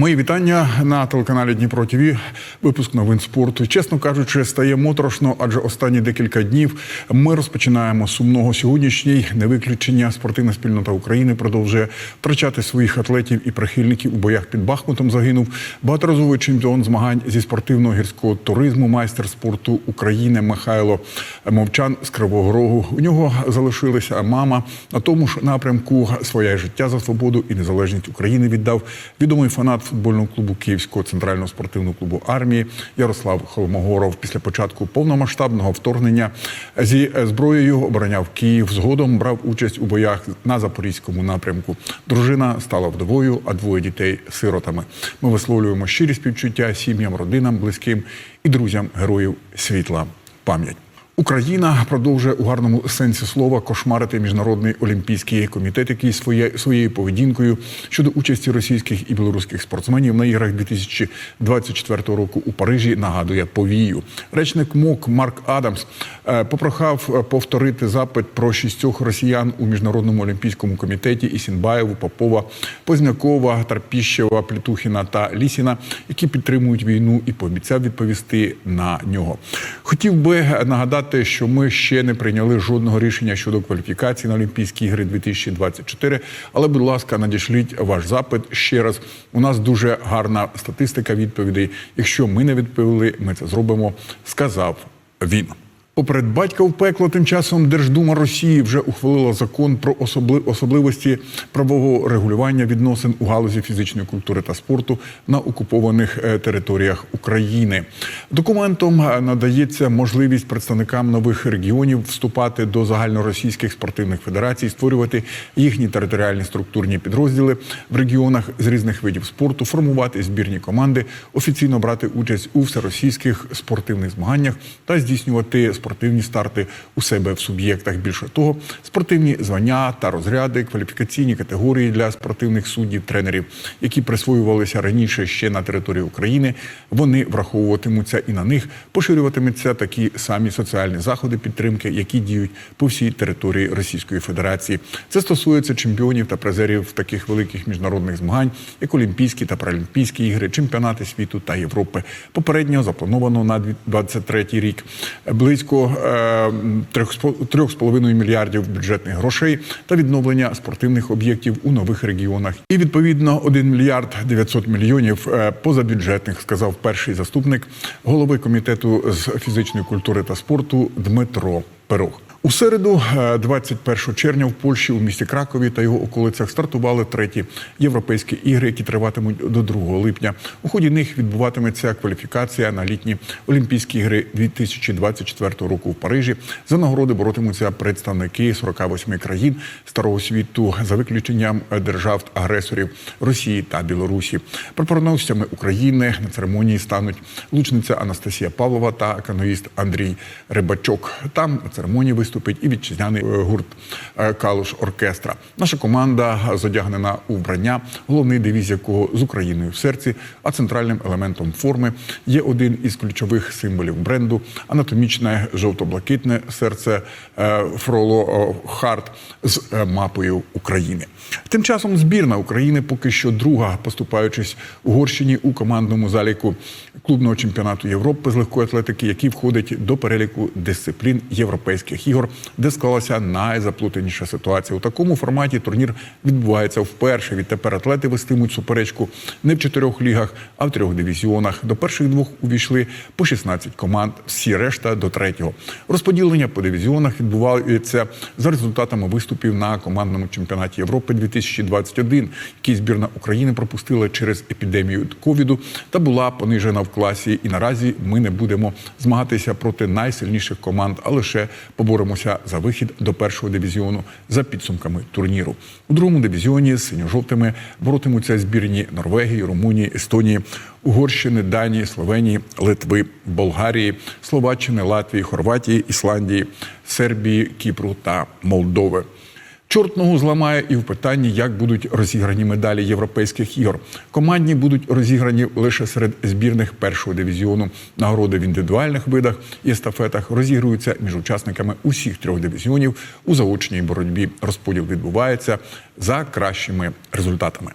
Мої вітання на телеканалі Дніпро ТВ. Випуск новин спорту. Чесно кажучи, стає моторошно, адже останні декілька днів ми розпочинаємо сумного сьогоднішній не виключення. Спортивна спільнота України продовжує втрачати своїх атлетів і прихильників у боях під Бахмутом. Загинув багаторазовий чемпіон змагань зі спортивного гірського туризму, майстер спорту України Михайло Мовчан з Кривого Рогу. У нього залишилася мама на тому ж напрямку своє життя за свободу і незалежність України віддав відомий фанат футбольного клубу Київського центрального спортивного клубу армії Ярослав Холмогоров. Після початку повномасштабного вторгнення зі зброєю обороняв Київ. Згодом брав участь у боях на запорізькому напрямку. Дружина стала вдовою, а двоє дітей сиротами. Ми висловлюємо щирі співчуття сім'ям, родинам, близьким і друзям героїв світла. Пам'ять. Україна продовжує у гарному сенсі слова кошмарити міжнародний олімпійський комітет, який своє, своєю поведінкою щодо участі російських і білоруських спортсменів на іграх 2024 року у Парижі нагадує повію. Речник МОК Марк Адамс е, попрохав повторити запит про шістьох росіян у міжнародному олімпійському комітеті Ісінбаєву, Попова, Познякова, Тарпіщева, Плітухіна та Лісіна, які підтримують війну, і пообіцяв відповісти на нього. Хотів би нагадати, що ми ще не прийняли жодного рішення щодо кваліфікації на Олімпійські ігри 2024. Але, будь ласка, надішліть ваш запит ще раз. У нас дуже гарна статистика відповідей. Якщо ми не відповіли, ми це зробимо. Сказав він. Поперед батька в пекло тим часом Держдума Росії вже ухвалила закон про особли- особливості правового регулювання відносин у галузі фізичної культури та спорту на окупованих е, територіях України. Документом е, надається можливість представникам нових регіонів вступати до загальноросійських спортивних федерацій, створювати їхні територіальні структурні підрозділи в регіонах з різних видів спорту, формувати збірні команди, офіційно брати участь у всеросійських спортивних змаганнях та здійснювати спортивні старти у себе в суб'єктах. Більше того, спортивні звання та розряди, кваліфікаційні категорії для спортивних суддів, тренерів, які присвоювалися раніше ще на території України. Вони враховуватимуться і на них поширюватимуться такі самі соціальні заходи підтримки, які діють по всій території Російської Федерації. Це стосується чемпіонів та призерів таких великих міжнародних змагань, як Олімпійські та Паралімпійські ігри, чемпіонати світу та Європи. Попередньо заплановано на 2023 рік близько е, трьох з половиною мільярдів бюджетних грошей та відновлення спортивних об'єктів у нових регіонах. І відповідно 1 мільярд 900 мільйонів е, позабюджетних, сказав перший заступник голови комітету з фізичної культури та спорту Дмитро Пирог. У середу, е, 21 червня, в Польщі у місті Кракові та його околицях стартували треті європейські ігри, які триватимуть до 2 липня. У ході них відбуватиметься кваліфікація на літні Олімпійські ігри 2024 року в Парижі. За нагороди боротимуться представники 48 країн старого світу за виключенням держав-агресорів Росії та Білорусі. Прапорносцями України на церемонії стануть лучниця Анастасія Павлова та каноїст Андрій Рибачок. Там на церемонії виступить і вітчизняний е, гурт е, Калуш Оркестра. Наша команда зодягнена у вбрання, головний девіз якого з Україною в серці, а центральним елементом форми є один із ключових символів бренду анатомічне жовто-блакитне серце е, Фроло Харт з мапою України. Тим часом збірна України поки що друга, поступаючись Угорщині у командному заліку клубного чемпіонату Європи з легкої атлетики, який входить до переліку дисциплін європейських ігор, де склалася найзаплутаніша ситуація. У такому форматі турнір відбувається вперше. Відтепер атлети вестимуть суперечку не в чотирьох лігах, а в трьох дивізіонах. До перших двох увійшли по 16 команд. Всі решта до третього. Розподілення по дивізіонах відбувається за результатами виступів на командному чемпіонаті Європи 2021, який збірна України пропустила через епідемію ковіду та була понижена в класі. І наразі ми не будемо змагатися проти найсильніших команд, а лише поборемося за вихід до першого дивізіону за підсумками турніру. У другому дивізіоні з синьо-жовтими боротимуться збірні Норвегії, Румунії, Естонії, Угорщини, Данії, Словенії, Литви, Болгарії, Словаччини, Латвії, Хорватії, Ісландії, Сербії, Кіпру та Молдови. Чорт ногу зламає і в питанні, як будуть розіграні медалі європейських ігор. Командні будуть розіграні лише серед збірних першого дивізіону. Нагороди в індивідуальних видах і естафетах розігруються між учасниками усіх трьох дивізіонів у заочній боротьбі. Розподіл відбувається за кращими результатами.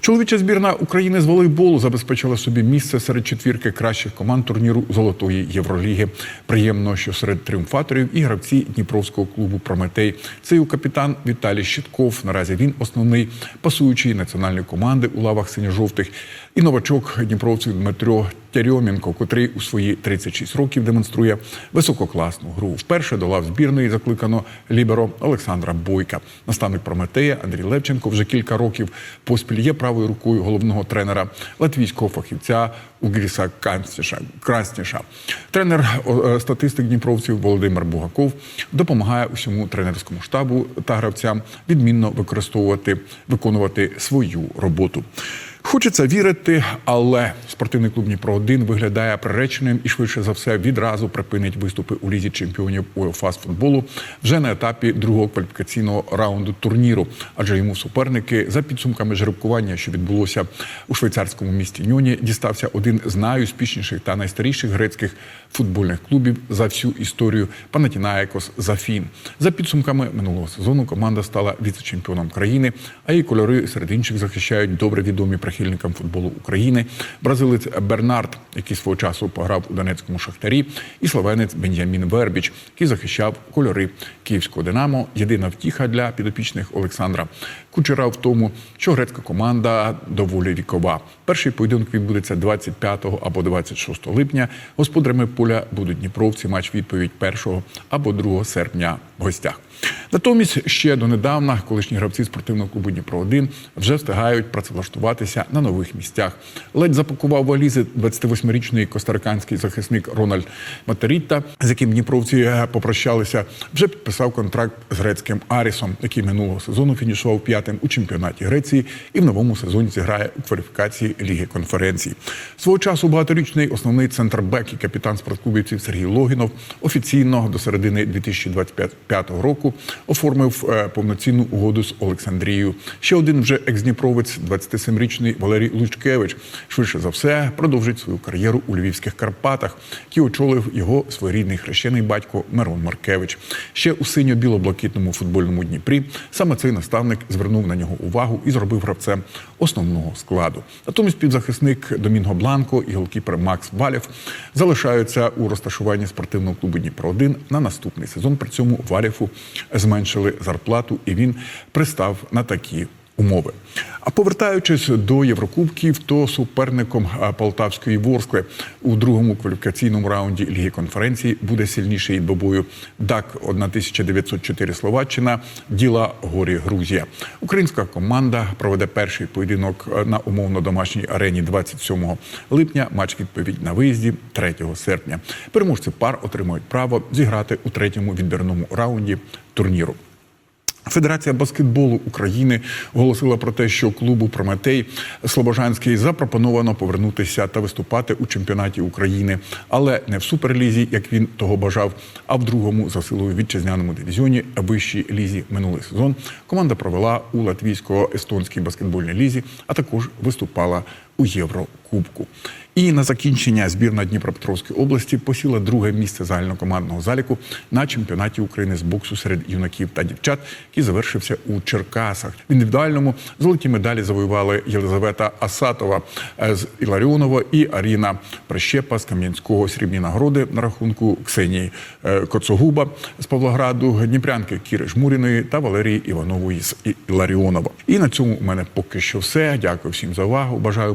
Чоловіча збірна України з волейболу забезпечила собі місце серед четвірки кращих команд турніру Золотої Євроліги. Приємно, що серед тріумфаторів і гравці Дніпровського клубу Прометей. Це і капітан Віталій Щитков. Наразі він основний пасуючий національної команди у лавах синьо-жовтих. І новачок Дніпровців Дмитро Тярьомінко, котрий у свої 36 років демонструє висококласну гру. Вперше до лав збірної закликано ліберо Олександра Бойка. Наставник Прометея Андрій Левченко вже кілька років поспіль є правою рукою головного тренера латвійського фахівця Угріса. Красніша. Тренер е, статистик Дніпровців Володимир Бугаков допомагає усьому тренерському штабу та гравцям відмінно використовувати виконувати свою роботу. Хочеться вірити, але спортивний клуб Дніпро 1 виглядає приреченим і швидше за все відразу припинить виступи у лізі чемпіонів УЕФА з футболу вже на етапі другого кваліфікаційного раунду турніру, адже йому суперники за підсумками жеребкування, що відбулося у швейцарському місті Ньоні, дістався один з найуспішніших та найстаріших грецьких футбольних клубів за всю історію Панатінаєкос Зафін. За підсумками минулого сезону команда стала віце-чемпіоном країни, а її кольори серед інших захищають добре відомі прихильникам футболу України. Бразилець Бернард, який свого часу пограв у Донецькому шахтарі, і словенець Бенjamін Вербіч, який захищав кольори київського Динамо. Єдина втіха для підопічних Олександра Кучера в тому, що грецька команда доволі вікова. Перший поєдинок відбудеться 25 або 26 липня. Господарями поля будуть Дніпровці. Матч відповідь 1 або 2 серпня в гостях. Натомість ще донедавна колишні гравці спортивного клубу Дніпро 1 вже встигають працевлаштуватися на нових місцях. Ледь запакував валізи 28-річний костариканський захисник Рональд Матерітта, з яким Дніпровці попрощалися, вже підписав контракт з грецьким Арісом, який минулого сезону фінішував п'ятим у чемпіонаті Греції і в новому сезоні зіграє у кваліфікації Ліги конференцій. Свого часу багаторічний основний центрбек і капітан спортклубівців Сергій Логінов офіційно до середини 2025 року оформив е, повноцінну угоду з Олександрією. Ще один вже екс-дніпровець, 27-річний Валерій Лучкевич, швидше за все продовжить свою кар'єру у Львівських Карпатах, який очолив його своєрідний хрещений батько Мирон Маркевич. Ще у синьо-біло-блакитному футбольному Дніпрі саме цей наставник звернув на нього увагу і зробив гравцем основного складу. Натомість півзахисник Домінго Бланко і голкіпер Макс Валєв залишаються у розташуванні спортивного клубу Дніпро 1 на наступний сезон. При цьому Валєфу зменшили зарплату, і він пристав на такі умови. А повертаючись до Єврокубків, то суперником Полтавської Ворскли у другому кваліфікаційному раунді Ліги конференції буде сильніший двобою ДАК 1904 Словаччина, діла горі Грузія. Українська команда проведе перший поєдинок на умовно домашній арені 27 липня. Матч відповідь на виїзді 3 серпня. Переможці пар отримують право зіграти у третьому відбірному раунді турніру. Федерація баскетболу України оголосила про те, що клубу Прометей Слобожанський запропоновано повернутися та виступати у чемпіонаті України, але не в суперлізі, як він того бажав, а в другому за силою вітчизняному дивізіоні вищій лізі минулий сезон. Команда провела у латвійсько-естонській баскетбольній лізі, а також виступала у Єврокубку. І на закінчення збірна Дніпропетровської області посіла друге місце загальнокомандного заліку на чемпіонаті України з боксу серед юнаків та дівчат, який завершився у Черкасах. В індивідуальному золоті медалі завоювали Єлизавета Асатова з Іларіонова і Аріна Прищепа з Кам'янського срібні нагороди на рахунку Ксенії е, Коцогуба з Павлограду, Дніпрянки Кіри Жмуріної та Валерії Іванової з Іларіонова. І на цьому у мене поки що все. Дякую всім за увагу. Бажаю